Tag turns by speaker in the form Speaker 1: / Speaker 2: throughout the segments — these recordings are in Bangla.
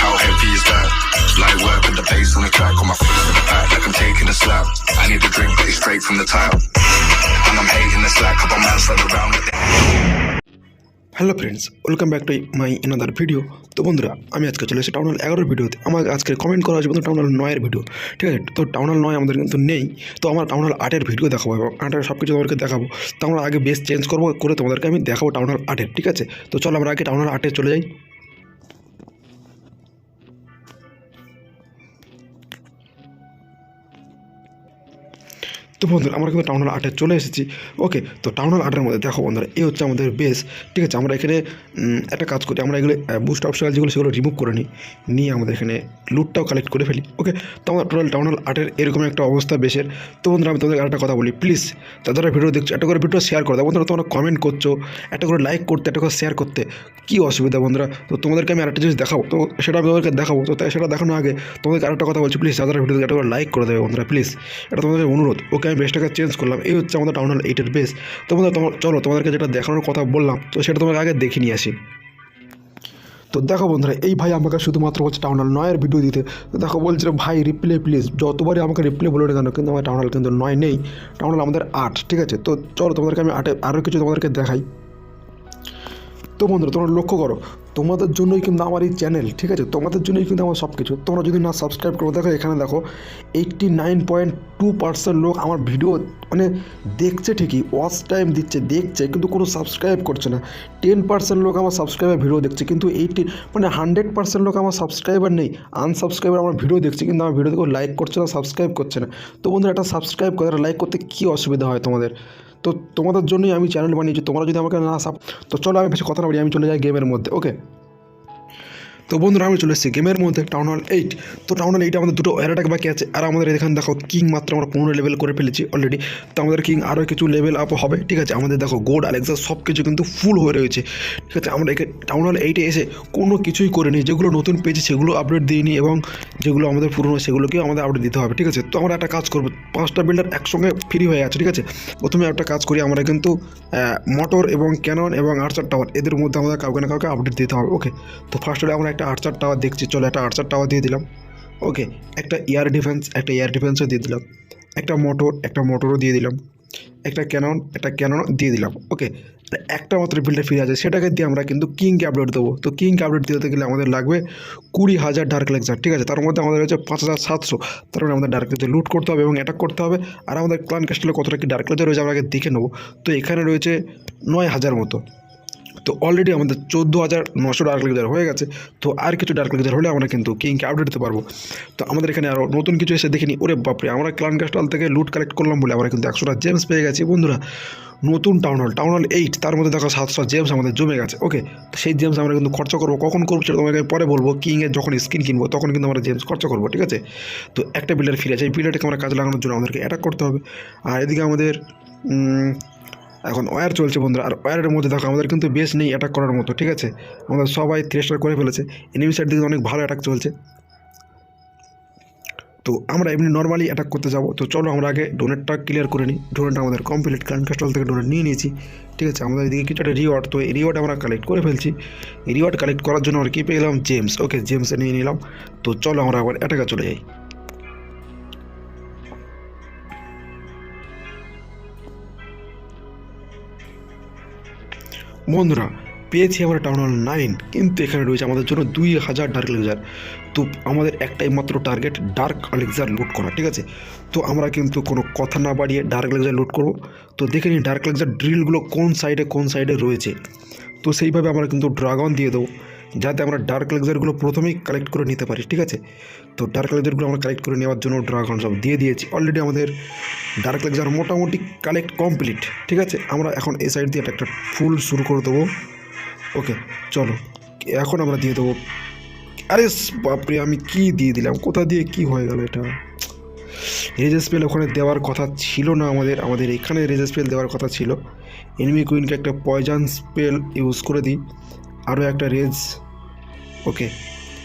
Speaker 1: How heavy is that? Light work with the bass on the track, on my feet to the back, like I'm taking a slap. I need a drink, but it's straight from the tap. And I'm hating the slack, couple man run around like they
Speaker 2: hello friends welcome back to my another video তো বন্ধুরা আমি আজকে চলে এসেছি টাউনাল এগারোর ভিডিওতে। আমার আজকে কমেন্ট করা হয়েছে বন্ধু টাউনাল নয়ের ভিডিও ঠিক আছে? তো টাউনাল নয় আমাদের কিন্তু নেই। তো আমার টাউনাল আটের ভিডিও দেখাবো এবং আটের সব কিছু তোমাদেরকে দেখাবো। তো আমরা আগে বেস চেঞ্জ করব করে তোমাদেরকে আমি দেখাবো টাউনাল আটের ঠিক আছে? তো চলো আমরা আগে টাউনাল আটে চলে যাই। তো বন্ধুরা, আমরা কিন্তু টাউনাল আটে চলে এসেছি। ওকে তো টাউনাল আটের মধ্যে দেখো বন্ধুরা, এই হচ্ছে আমাদের বেস ঠিক আছে? আমরা এখানে একটা কাজ করি, আমরা এগুলো বুস্ট অপশনাল যেগুলো, সেগুলো রিমুভ করে নিই। নিয়ে আমাদের এখানে লুটটাও কালেক্ট করে ফেলি। ওকে তো আমরা টোটাল টাউনাল আটের এরকম একটা অবস্থা বেশের তো বন্ধুরা, আমি তোমাদের আরেকটা কথা বলি প্লিজ যারা ভিডিও দেখছ, একটা করে ভিডিও শেয়ার করে দাও। বন্ধুরা, তোমরা কমেন্ট করছ, একটা করে লাইক করতে, একটা করে শেয়ার করতে, কী অসুবিধা বন্ধুরা? তো তোমাদেরকে আমি আরেকটা জিনিস দেখাবো, তো সেটা আমি তোমাদেরকে দেখাবো, তো তাই সেটা দেখানোর আগে তোমাদেরকে আরেকটা কথা বলছি প্লিজ তাদের ভিডিও একটা করে লাইক করে দেবে বন্ধুরা প্লিজ এটা তোমাদের অনুরোধ ওকে আমি বেসটাকে চেঞ্জ করলাম। এই হচ্ছে আমাদের টাউন হল এইটের বেস তোমাদের তোমার চলো, তোমাদেরকে যেটা দেখানোর কথা বললাম, তো সেটা তোমাকে আগে দেখে নিয়ে আসি। তো দেখো বন্ধুরা, এই ভাই আমাকে শুধুমাত্র বলছে টাউনাল নয়ের ভিডিও দিতে। তো দেখো বলছিল ভাই রিপ্লে প্লিজ যতবারই আমাকে রিপ্লে বলে কেন, কিন্তু আমার টাউন হল কিন্তু নয়, নেই। টাউন হল আমাদের আট, ঠিক আছে? তো চলো, তোমাদেরকে আমি আটে আরও কিছু তোমাদেরকে দেখাই। তো বন্ধুরা, তোমরা লক্ষ্য করো, তোমাদের জন্যই কিন্তু আমার এই চ্যানেল ঠিক আছে? তোমাদের জন্যই কিন্তু আমার সব কিছু তোমরা যদি না সাবস্ক্রাইব করো, দেখো এখানে দেখো eighty nine point two percent লোক আমার ভিডিও মানে দেখছে ঠিকই ওয়াচ টাইম দিচ্ছে, দেখছে, কিন্তু কোনো সাবস্ক্রাইব করছে না। টেন পার্সেন্ট লোক আমার সাবস্ক্রাইবার ভিডিও দেখছে, কিন্তু এইটটি মানে হান্ড্রেড পার্সেন্ট লোক আমার সাবস্ক্রাইবার নেই। আনসাবস্ক্রাইবার আমার ভিডিও দেখছে, কিন্তু আমার ভিডিও দেখো লাইক করছে না সাবস্ক্রাইব করছে না। তো বন্ধুরা, একটা সাবস্ক্রাইব করে লাইক করতে কী অসুবিধা হয় তোমাদের? তো তোমাদের জন্যই আমি চ্যানেল বানিয়েছি, তোমরা যদি আমাকে না সাপ তো চলো আমি বেশি কথা না বলি, আমি চলে যাই গেমের মধ্যে ওকে তো বন্ধুরা, আমি চলে এসেছি গেমের মধ্যে টাউন হল এইট তো টাউন হল এইটে আমাদের দুটো অ্যাটাক বাকি আছে। আর আমাদের এখানে দেখো কিং মাত্র আমরা পনেরো লেভেল করে ফেলেছি অলরেডি তো আমাদের কিং আরও কিছু লেভেল আপ হবে, ঠিক আছে? আমাদের দেখো গোড আলেক্সা সব কিছু কিন্তু ফুল হয়ে রয়েছে। ঠিক আছে? আমরা এখানে টাউন হল এইটে এসে কোনো কিছুই করিনি। যেগুলো নতুন পেয়েছি সেগুলো আপডেট দিইনি এবং যেগুলো আমাদের পুরনো, সেগুলোকেও আমাদের আপডেট দিতে হবে, ঠিক আছে? তো আমরা একটা কাজ করব। পাঁচটা বিল্ডার একসঙ্গে ফ্রি হয়ে আছে, ঠিক আছে? প্রথমে একটা কাজ করি, আমরা কিন্তু মোটর এবং ক্যানন এবং আর্চার টাওয়ার এদের মধ্যে আমাদের কাউকে না কাউকে আপডেট দিতে হবে ওকে তো ফার্স্টে আমরা একটা আর্চার টাওয়ার দেখছি, চলো একটা আর্চার টাওয়ার দিয়ে দিলাম। ওকে একটা এয়ার ডিফেন্স একটা এয়ার ডিফেন্সও দিয়ে দিলাম। একটা মোটর একটা মোটরও দিয়ে দিলাম। একটা ক্যানন একটা ক্যানন দিয়ে দিলাম। ওকে একটা মাত্র বিল্ডার ফ্রি আছে সেটাকে দিয়ে আমরা কিন্তু কিংকে আপডেট দেবো। তো কিংকে আপডেট দিতে গেলে আমাদের লাগবে কুড়ি হাজার ডার্ক লেকচার ঠিক আছে? তার মধ্যে আমাদের হচ্ছে পাঁচ হাজার সাতশো। তার মানে আমাদের ডার্ক লুট করতে হবে এবং অ্যাটাক করতে হবে। আর আমাদের ক্লান ক্যাস্টেলে কতটা কি ডার্ক লেকচার রয়েছে, আমরা আগে দেখে নেব। তো এখানে রয়েছে নয় হাজার মতো। তো অলরেডি আমাদের চোদ্দ হাজার নশো ডার্ক লেকচার হয়ে গেছে, তো আর কিছু ডার্ক লেকচার হলে আমরা কিন্তু কিংকে আপডেট দিতে পারব। তো আমাদের এখানে আরও নতুন কিছু এসে দেখিনি, ওরে বাপরে, আমরা ক্লান ক্যাস্টাল থেকে লুট কালেক্ট করলাম বলে আমরা কিন্তু একশোটা জেমস পেয়ে গেছি। বন্ধুরা, নতুন town hall town hall eight তার মধ্যে দেখো সাতশো জেমস আমাদের জমে গেছে। ওকে তো সেই জেমস আমরা কিন্তু খরচা করব, কখন করব সেটা তোমাকে পরে বলব। কিংয়ের যখন স্কিন কিনবো, তখন কিন্তু আমরা জেমস খরচা করব, ঠিক আছে? তো একটা বিল্ডার ফিরে আছে এই বিল্ডারটাকে আমরা কাজে লাগানোর জন্য আমাদেরকে অ্যাটাক করতে হবে। আর এদিকে আমাদের এখন ওয়ার চলছে বন্ধুরা। আর ওয়ারের মধ্যে দেখো আমাদের কিন্তু বেশ নেই অ্যাটাক করার মতো, ঠিক আছে? আমাদের সবাই থ্রি স্টার করে ফেলেছে। এনিমি সাইড দিকে অনেক ভালো অ্যাটাক চলছে। তো আমরা এমনি নর্মালি অ্যাটাক করতে যাব। তো চলো আমরা আগে ডোনেটটা ক্লিয়ার করে নিই। ডোনেট আমাদের কমপ্লিট কারেন্ট কাস্টল থেকে ডোনেট নিয়ে নিয়েছি। ঠিক আছে? আমাদের এদিকে কিছু একটা রিওয়ার্ড তো এই রিওয়ার্ড আমরা কালেক্ট করে ফেলছি। রিওয়ার্ড কালেক্ট করার জন্য আমরা কী পেয়ে গেলাম? জেমস ওকে জেমস নিয়ে নিলাম। তো চলো আমরা আবার অ্যাটাকে চলে যাই। বন্ধুরা, পেয়েছি আমরা টাউন হল নাইন, কিন্তু এখানে রয়েছে আমাদের জন্য দুই হাজার ডার্ক লেজার তো আমাদের একটাই মাত্র টার্গেট ডার্ক লেজার লুট করা, ঠিক আছে? তো আমরা কিন্তু কোনো কথা না বাড়িয়ে ডার্ক লেজার লুট করব। তো দেখে নিই ডার্ক লেজার ড্রিলগুলো কোন সাইডে কোন সাইডে রয়েছে। তো সেইভাবে আমরা কিন্তু ড্রাগন দিয়ে দেবো। যাতে আমরা ডার্ক লেজারগুলো প্রথমেই কালেক্ট করে নিতে পারি, ঠিক আছে? তো ডার্ক লেজারগুলো আমরা কালেক্ট করে নেওয়ার জন্য ড্রাগন সব দিয়ে দিয়েছি। অলরেডি আমাদের ডার্ক লেজার মোটামুটি কালেক্ট কমপ্লিট ঠিক আছে? আমরা এখন এই সাইড দিয়ে একটা ফুল শুরু করে দেবো। ওকে চলো। এখন আমরা দিয়ে দেবো। আরে বাপরে, আমি কি দিয়ে দিলাম? কোথা দিয়ে কি হয়ে গেল এটা? রেজ পেল ওখানে দেওয়ার কথা ছিল না আমাদের। আমাদের এখানে রেজ পেল দেওয়ার কথা ছিল। এনিমি কুইনকে একটা পয়জান স্পেল ইউজ করে দিই। আরও একটা রেজ ওকে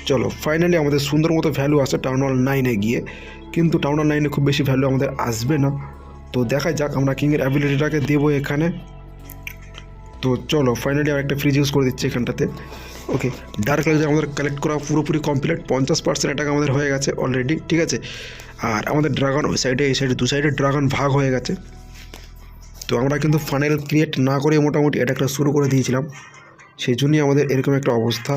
Speaker 2: চলো ফাইনালি আমাদের সুন্দর মতো ভ্যালু আছে টাউন হল নাইনে গিয়ে। কিন্তু টাউন হল নাইনে খুব বেশি ভ্যালু আমাদের আসবে না। তো দেখা যাক আমরা কিংয়ের অ্যাবিলিটিটাকে দেবো এখানে। তো চলো ফাইনালি আর একটা ফ্রিজ ইউজ করে দিচ্ছি এখানটাতে। ওকে ডার্ক লেজার আমাদের কালেক্ট করা পুরোপুরি কমপ্লিট পঞ্চাশ পার্সেন্ট টাকা আমাদের হয়ে গেছে অলরেডি ঠিক আছে? আর আমাদের ড্রাগন ওই সাইডে এই সাইডে দু সাইডে ড্রাগন ভাগ হয়ে গেছে। তো আমরা কিন্তু ফানেল ক্রিয়েট না করে মোটামুটি একটা শুরু করে দিয়েছিলাম। সেই জন্যই আমাদের এরকম একটা অবস্থা।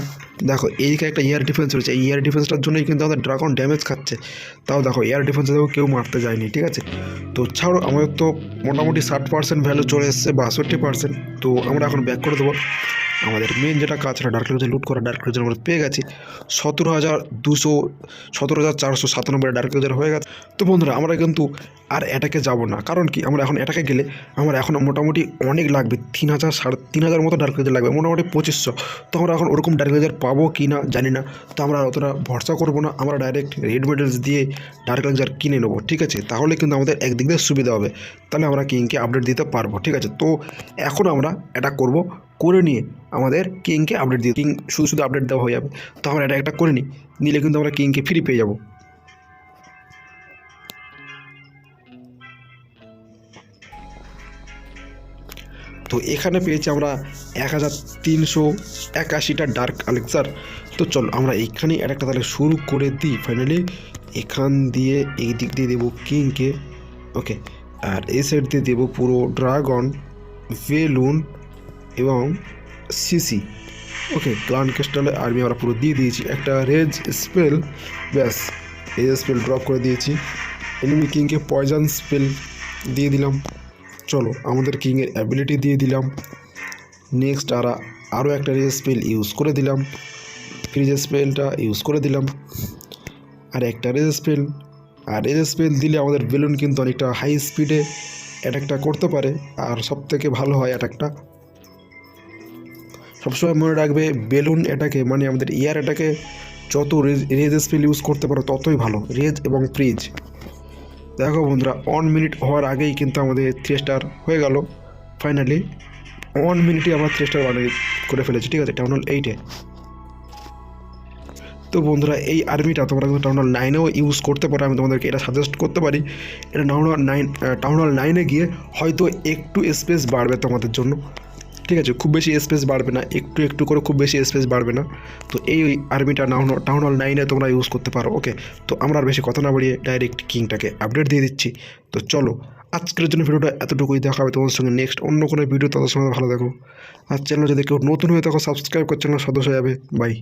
Speaker 2: দেখো এইদিকে একটা এয়ার ডিফেন্স রয়েছে এই এয়ার ডিফেন্সটার জন্যই কিন্তু আমাদের ড্রাগন ড্যামেজ খাচ্ছে। তাও দেখো এয়ার ডিফেন্সে দেখো কেউ মারতে যায়নি, ঠিক আছে? তো ছাড়ো, আমাদের তো মোটামুটি ষাট পার্সেন্ট ভ্যালু চলে এসছে, বাষট্টি পার্সেন্ট তো আমরা এখন ব্যাক করে দেবো। আমাদের মেন যেটা কাজ সেটা ডার্ক লুট করা ডার্ক লেজার আমরা পেয়ে গেছি। সতেরো হাজার দুশো, সতেরো হাজার চারশো সাতানব্বই ডার্ক লেজার হয়ে গেছে। তো বন্ধুরা, আমরা কিন্তু আর অ্যাটাকে যাব না। কারণ কি? আমরা এখন অ্যাটাকে গেলে আমার এখন মোটামুটি অনেক লাগবে। তিন হাজার সাড়ে তিন হাজার মতো ডার্ক লেজার লাগবে, মোটামুটি পঁচিশশো। তো আমরা এখন ওরকম ডার্ক লেজার পাবো কি না জানি না। তো আমরা অতটা ভরসা করব না। আমরা ডাইরেক্ট রেড মেডেলস দিয়ে ডার্ক লেজার কিনে নেব, ঠিক আছে? তাহলে কিন্তু আমাদের একদিক দিয়ে সুবিধা হবে। তাহলে আমরা কিংকে আপডেট দিতে পারব, ঠিক আছে? তো এখন আমরা এটা করব করে নিয়ে আমাদের কিংকে আপডেট দিয়ে কিং শুধু শুধু আপডেট দেওয়া হয়ে যাবে। তো আমরা এটা একটা করে নিই। নিলে কিন্তু আমরা কিংকে ফ্রি পেয়ে যাব। তো এখানে পেয়েছি আমরা এক হাজার তিনশো একাশিটা ডার্ক আলেক্সার তো চলো, আমরা আর একটা তাহলে শুরু করে দিই ফাইনালি এখান দিয়ে এই দিক দিয়ে দেবো কিংকে ওকে আর এই সাইড দিয়ে দেবো পুরো ড্রাগন বেলুন এবং সিসি ওকে ক্লান ক্রিস্টালে আর্মি আমরা পুরো দিয়ে দিয়েছি। একটা রেজ স্পেল ব্যাস রেজ স্পেল ড্রপ করে দিয়েছি। এনিমি কিংকে পয়জন স্পেল দিয়ে দিলাম। চলো, আমাদের কিংয়ের অ্যাবিলিটি দিয়ে দিলাম। নেক্সট আর আরও একটা রেজ স্পেল ইউজ করে দিলাম। ফ্রিজ স্পেলটা ইউজ করে দিলাম। আর একটা রেজ স্পেল আর রেজ স্পেল দিলে আমাদের বেলুন কিন্তু অনেকটা হাই স্পিডে অ্যাটাকটা করতে পারে। আর সব থেকে ভালো হয় অ্যাটাকটা সবসময় মনে রাখবে, বেলুন এটাকে মানে আমাদের ইয়ার এটাকে যত রেজ রেজ স্পেল ইউজ করতে পারো ততই ভালো, রেজ এবং ফ্রিজ দেখো বন্ধুরা ওয়ান মিনিট হওয়ার আগেই কিন্তু আমাদের থ্রি স্টার হয়ে গেল ফাইনালি ওয়ান মিনিটে আমরা থ্রি স্টার বানিয়ে করে ফেলেছি, ঠিক আছে? টাউন হল এইটে তো বন্ধুরা, এই আর্মিটা তোমরা কিন্তু টাউন হল নাইনেও ইউজ করতে পারো, আমি তোমাদেরকে এটা সাজেস্ট করতে পারি। এটা town hall nine town hall নাইনে গিয়ে হয়তো একটু স্পেস বাড়বে তোমাদের জন্য। ঠিক আছে, খুব বেশি স্পেস বাড়বে না, একটু একটু করে খুব বেশি স্পেস বাড়বে না। তো এই আর্মিটা নাউন টাউন হল নাইনে তোমরা ইউজ করতে পারো ওকে তো আমরা আর বেশি কথা না বাড়িয়ে ডাইরেক্ট কিংটাকে আপডেট দিয়ে দিচ্ছি। তো চলো, আজকের জন্য ভিডিওটা এতটুকুই, দেখা হবে তোমার সঙ্গে নেক্সট অন্য কোনো ভিডিও তাদের সঙ্গে ভালো দেখো আর চ্যানেল যদি কেউ নতুন হয়ে থাকো সাবস্ক্রাইব করছে না সদস্য যাবে বাই